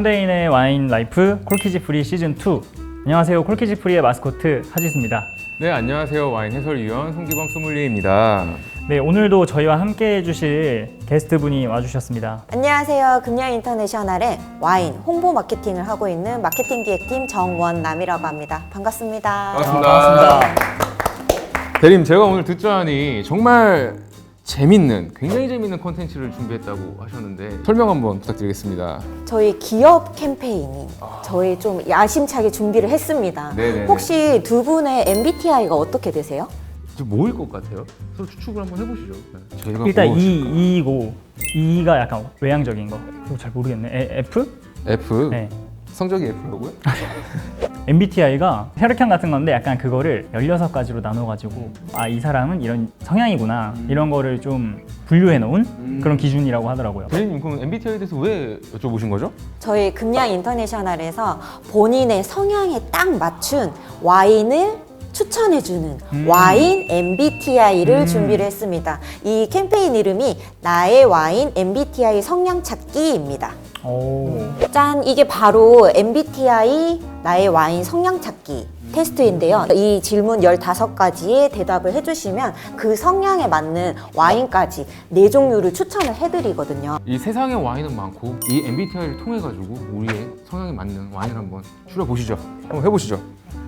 현대인의 와인 라이프 콜키지 프리 시즌 2. 안녕하세요. 콜키지 프리의 마스코트 하지수입니다. 네, 안녕하세요. 와인 해설위원 송기범 소믈리에입니다. 네, 오늘도 저희와 함께 해주실 게스트분이 와주셨습니다. 안녕하세요. 금양 인터내셔널의 와인 홍보 마케팅을 하고 있는 마케팅 기획팀 정원남이라고 합니다. 반갑습니다. 대림, 제가 오늘 듣자니 정말 재밌는, 굉장히 재밌는 콘텐츠를 준비했다고 하셨는데 설명 한번 부탁드리겠습니다. 저희 기업 캠페인이 저희 좀 야심차게 준비를 했습니다. 네네네. 혹시 두 분의 MBTI가 어떻게 되세요? 좀 뭐일 것 같아요? 서로 추측을 한번 해보시죠. 네. 저희가 일단 뭐- E, E이고 E가 약간 외향적인 거. 이거 잘 모르겠네. 에, F? F, 네. 성적이 F라고요? MBTI가 혈액형 같은 건데 약간 그거를 16가지로 나눠가지고 아, 이 사람은 이런 성향이구나. 이런 거를 좀 분류해 놓은 그런 기준이라고 하더라고요. 대리님, 그럼 MBTI에 대해서 왜 여쭤보신 거죠? 저희 금양 인터내셔널에서 본인의 성향에 딱 맞춘 와인을 추천해주는 와인 MBTI를 준비를 했습니다. 이 캠페인 이름이 나의 와인 MBTI 성향 찾기입니다. 오. 짠! 이게 바로 MBTI 나의 와인 성향 찾기 테스트인데요. 이 질문 15가지에 대답을 해주시면 그 성향에 맞는 와인까지 네 종류를 추천을 해드리거든요. 이 세상에 와인은 많고 이 MBTI를 통해 가지고 우리의 성향에 맞는 와인을 한번 추려 보시죠. 한번 해보시죠.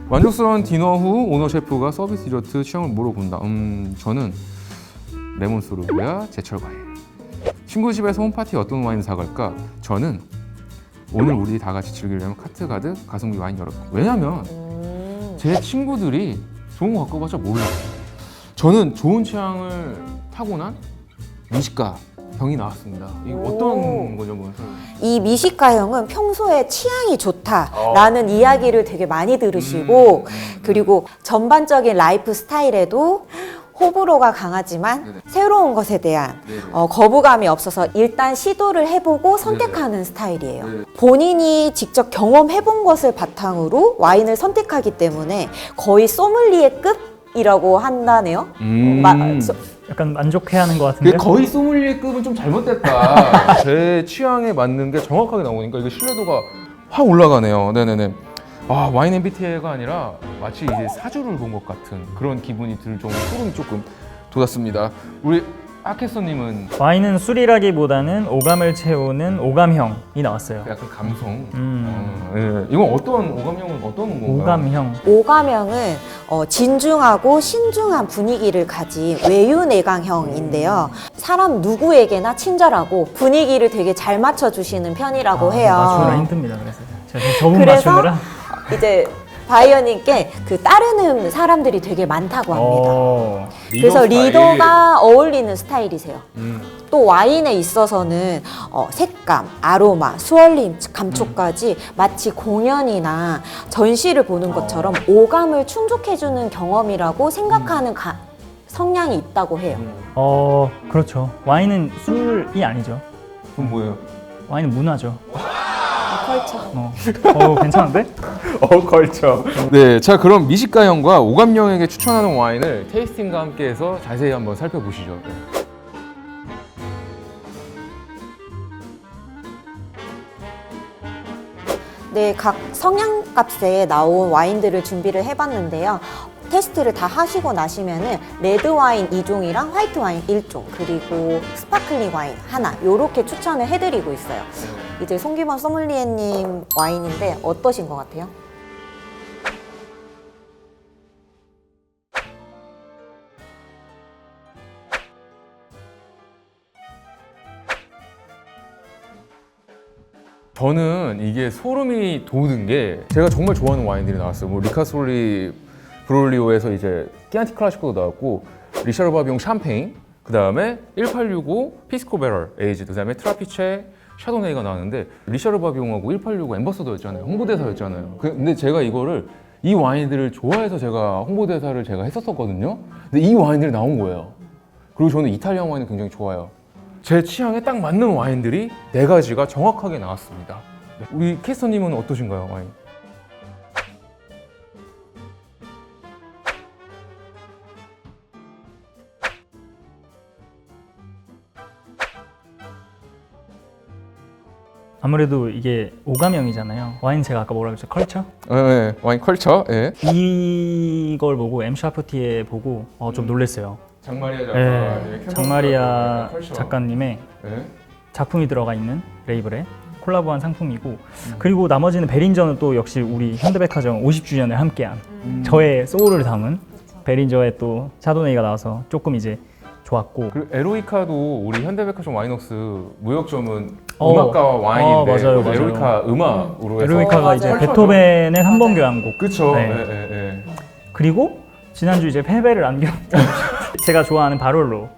만족스러운 디너 후 오너 셰프가 서비스 디저트 취향을 물어본다. 음, 저는 레몬 소르베야 제철 과일. 친구 집에서 홈파티 어떤 와인 사갈까? 저는 오늘 우리 다 같이 즐기려면 카트 가득 가성비 와인 여러 개. 왜냐면 음, 제 친구들이 좋은 거 갖고 봤자 몰라. 저는 좋은 취향을 타고난 미식가 병이 나왔습니다. 오. 어떤 거죠, 뭐? 이 미식가형은 평소에 취향이 좋다라는 이야기를 되게 많이 들으시고 그리고 전반적인 라이프 스타일에도 호불호가 강하지만 네네. 새로운 것에 대한 네네. 어, 거부감이 없어서 일단 시도를 해보고 선택하는 스타일이에요. 네네. 본인이 직접 경험해본 것을 바탕으로 와인을 선택하기 때문에 거의 소믈리에급이라고 한다네요. 음. 마- 소- 약간 만족해하는 것 그게 같은데요? 거의 소믈리에급은 좀 잘못됐다. 제 취향에 맞는 게 정확하게 나오니까 이게 신뢰도가 확 올라가네요. 네네네. 아 와인 MBTI가 아니라 마치 이제 사주를 본 것 같은 그런 기분이 들 정도 소름이 조금 돋았습니다. 우리 아케서님은 와인은 술이라기보다는 오감을 채우는 오감형이 나왔어요. 약간 감성. 음. 어, 예. 이건 어떤 오감형은 어떤 건가요? 오감형. 오감형은 어, 진중하고 신중한 분위기를 가진 외유내강형인데요. 사람 누구에게나 친절하고 분위기를 되게 잘 맞춰주시는 편이라고 아, 해요. 맞추느라 힘듭니다. 그래서 제가 저분 그래서 맞추느라. 이제 바이어님께 그 따르는 사람들이 되게 많다고 합니다. 어. 그래서 리더 스타일. 리더가 어울리는 스타일이세요. 음. 또 와인에 있어서는 어, 색감, 아로마, 수월림, 감촉까지 마치 공연이나 전시를 보는 것처럼 오감을 충족해주는 경험이라고 생각하는 가- 성향이 있다고 해요. 어, 그렇죠. 와인은 술이 아니죠. 그럼 뭐예요? 와인은 문화죠. 컬처. 어, 어 괜찮은데? 어 걸쳐. 네, 자 그럼 미식가형과 오감형에게 추천하는 와인을 테이스팅과 함께해서 자세히 한번 살펴보시죠. 네. 네, 각 성향값에 나온 와인들을 준비를 해봤는데요. 테스트를 다 하시고 나시면은 레드 와인 2종이랑 화이트 와인 1종 그리고 스파클링 와인 하나 요렇게 추천을 해드리고 있어요. 이제 송기범 소믈리에님 와인인데 어떠신 것 같아요? 저는 이게 소름이 돋은 게 제가 정말 좋아하는 와인들이 나왔어요. 뭐 리카솔리 브롤리오에서 이제 끼안티 클라시코도 나왔고 리샤르 바비용 샴페인, 그 다음에 1865 피스코 베럴 에이즈, 그 다음에 트라피체 샤도네이가 나왔는데 리샤르 바비용하고 1865 엠버서더였잖아요. 홍보대사였잖아요. 그- 근데 제가 이거를 이 와인들을 좋아해서 제가 홍보대사를 제가 했었었거든요. 근데 이 와인들이 나온 거예요. 그리고 저는 이탈리안 와인을 굉장히 좋아해요. 제 취향에 딱 맞는 와인들이 네 가지가 정확하게 나왔습니다. 네. 우리 캐스터님은 어떠신가요, 와인? 아무래도 이게 오가명이잖아요. 와인 제가 아까 뭐라 그랬죠? 컬처? 예, 예, 와인 컬처. 예. 이걸 보고 M 샤프티에 보고 어, 좀 놀랐어요. 장마리아 작가. 네, 예, 장마리아 컬처. 작가님의 예. 작품이 들어가 있는 레이블에 콜라보한 상품이고 그리고 나머지는 베린저는 또 역시 우리 현대백화점 50주년을 함께한 저의 소울을 담은 베린저의 또 샤도네이가 나와서 조금 이제 좋았고 그리고 에로이카도 우리 현대백화점 와인웍스 무역점은 어. 음악가와 와인인데 어, 맞아요, 맞아요. 에로이카 음악으로 해서 에로이카가 어, 이제 맞아요. 베토벤의 3번 맞아요. 교향곡 그쵸. 네. 예, 예, 예. 그리고 지난주 이제 패배를 안겨 제가 좋아하는 바롤로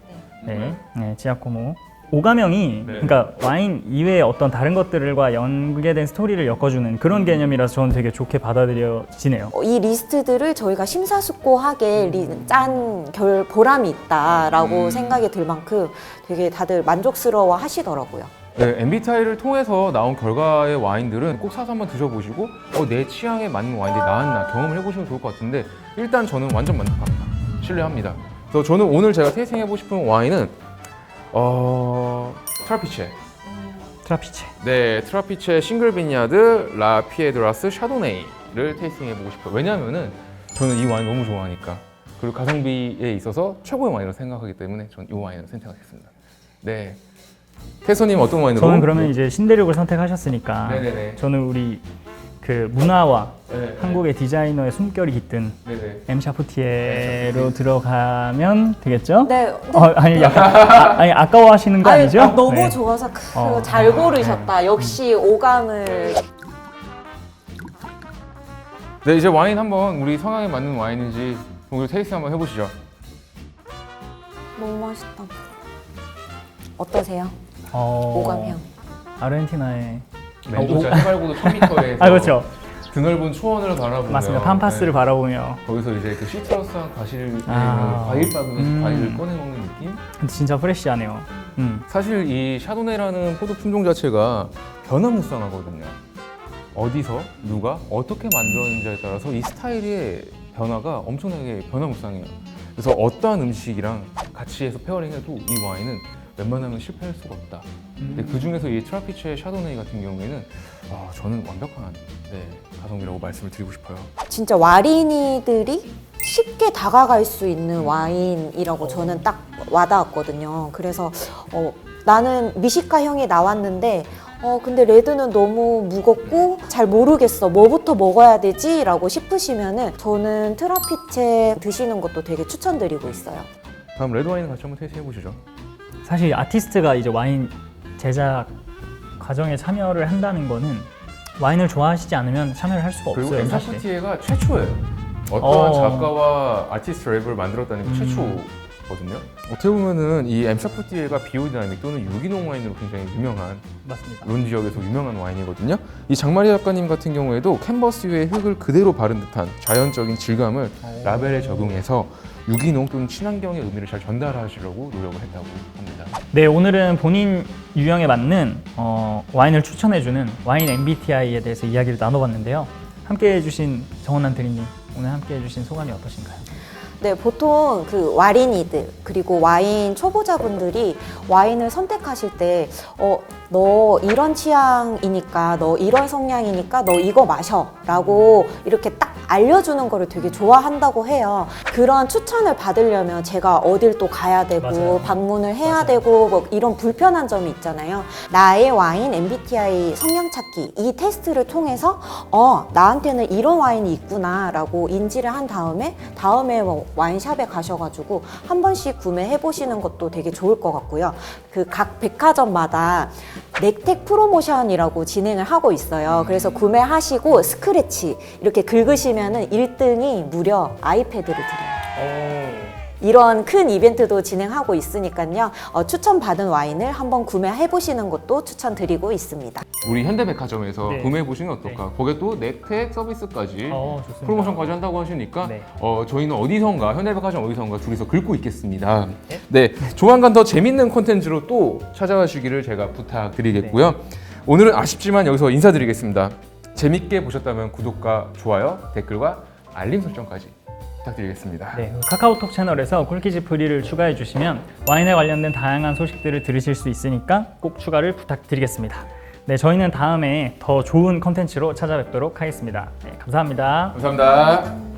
네, 네 지아코모 오가명이 네. 그러니까 와인 이외의 어떤 다른 것들과 연계된 스토리를 엮어주는 그런 개념이라서 저는 되게 좋게 받아들여지네요. 어, 이 리스트들을 저희가 심사숙고하게 리- 짠 결, 보람이 있다라고 음. 생각이 들 만큼 되게 다들 만족스러워 하시더라고요. 네, MBTI를 통해서 나온 결과의 와인들은 꼭 사서 한번 드셔보시고 어, 내 취향에 맞는 와인들이 나왔나 경험을 해보시면 좋을 것 같은데 일단 저는 완전 만족합니다. 신뢰합니다. 그래서 저는 오늘 제가 테이스팅해보고 싶은 와인은 어... 트라피체 트라피체. 네, 트라피체 싱글 비냐드 라 피에드라스 샤도네이를 테이스팅해 보고 싶어요. 왜냐면은 저는 이 와인 너무 좋아하니까 그리고 가성비에 있어서 최고의 와인으로 생각하기 때문에 저는 이 와인을 선택하겠습니다. 네, 태서님 어떤 와인으로? 저는 그러면 이제 신대륙을 선택하셨으니까 네네네. 저는 우리 그 문화와 네, 한국의 디자이너의 숨결이 깃든 네네. M 샤프티에로 들어가면 되겠죠? 네. 어, 아니 약간 아, 아니 아까워하시는 거 아니죠? 아, 너무 네. 좋아서 크, 어. 잘 고르셨다. 역시 오감을 네, 이제 와인 한번 우리 성향에 맞는 와인인지 오늘 테이스팅 한번 해보시죠. 너무 맛있다. 어떠세요? 어, 오감향. 아르헨티나의 멘도자 해발고도 1000m에서 아 그렇죠. 드넓은 초원을 바라보며 맞습니다. 팜파스를 네, 바라보며 거기서 이제 그 시트러스한 과실 아. 과일 박으면서 음. 과일을 꺼내 먹는 느낌? 근데 진짜 프레시하네요. 음. 사실 이 샤도네라는 포도 품종 자체가 변화무쌍하거든요. 어디서 누가 어떻게 만들었는지에 따라서 이 스타일의 변화가 엄청나게 변화무쌍해요. 그래서 어떠한 음식이랑 같이 해서 페어링해도 이 와인은 웬만하면 실패할 수가 없다. 근데 그 중에서 이 트라피체 샤도네이 같은 경우에는 아, 저는 완벽한 네, 가성비라고 말씀을 드리고 싶어요. 진짜 와리니들이 쉽게 다가갈 수 있는 와인이라고 저는 딱 와닿았거든요. 그래서 어, 나는 미시카형이 나왔는데 어, 근데 레드는 너무 무겁고 잘 모르겠어. 뭐부터 먹어야 되지? 라고 싶으시면은 저는 트라피체 드시는 것도 되게 추천드리고 있어요. 다음 레드 와인 같이 한번 테이스트 해보시죠. 사실 아티스트가 이제 와인 제작 과정에 참여를 한다는 거는 와인을 좋아하시지 않으면 참여를 할 수가 그리고 없어요. 사실. 엠사프티에가 최초예요. 어떠한 어. 작가와 아티스트 랩을 만들었다는 게 음. 최초 거든요. 어떻게 보면은 이 엠사프티에가 비오디나믹 또는 유기농 와인으로 굉장히 유명한 맞습니다. 론 지역에서 유명한 와인이거든요. 이 장마리 작가님 같은 경우에도 캔버스 위에 흙을 그대로 바른 듯한 자연적인 질감을 라벨에 적용해서 유기농 또는 친환경의 의미를 잘 전달하시려고 노력을 했다고 합니다. 네, 오늘은 본인 유형에 맞는 어, 와인을 추천해주는 와인 MBTI에 대해서 이야기를 나눠봤는데요. 함께 해주신 정원남 대리님, 오늘 함께 해주신 소감이 어떠신가요? 네, 보통 그 와리니들 그리고 와인 초보자분들이 와인을 선택하실 때, 어, 너 이런 취향이니까, 너 이런 성향이니까, 너 이거 마셔라고 이렇게 딱 알려주는 거를 되게 좋아한다고 해요. 그런 추천을 받으려면 제가 어딜 또 가야 되고, 맞아요. 방문을 해야 맞아요. 되고, 뭐 이런 불편한 점이 있잖아요. 나의 와인 MBTI 성향 찾기 이 테스트를 통해서 어 나한테는 이런 와인이 있구나라고 인지를 한 다음에 다음에 뭐 와인샵에 가셔가지고 한 번씩 구매해 보시는 것도 되게 좋을 것 같고요. 그 각 백화점마다 넥텍 프로모션이라고 진행을 하고 있어요. 그래서 구매하시고 스크래치 이렇게 긁으시면 은 1등이 무려 아이패드를 드려요. 이런 큰 이벤트도 진행하고 있으니까요. 어, 추천받은 와인을 한번 구매해 보시는 것도 추천드리고 있습니다. 우리 현대백화점에서 네. 구매해 보시면 어떨까? 거기에 또 넥텍 서비스까지 어, 좋습니다. 프로모션까지 한다고 하시니까 네. 어, 저희는 어디선가 현대백화점 어디선가 둘이서 긁고 있겠습니다. 네. 네, 조만간 더 재밌는 콘텐츠로 또 찾아와 주기를 제가 부탁드리겠고요. 네. 오늘은 아쉽지만 여기서 인사드리겠습니다. 재밌게 보셨다면 구독과 좋아요, 댓글과 알림 설정까지 부탁드리겠습니다. 네, 카카오톡 채널에서 꿀키즈 프리를 추가해 주시면 와인에 관련된 다양한 소식들을 들으실 수 있으니까 꼭 추가를 부탁드리겠습니다. 네, 저희는 다음에 더 좋은 컨텐츠로 찾아뵙도록 하겠습니다. 네, 감사합니다. 감사합니다.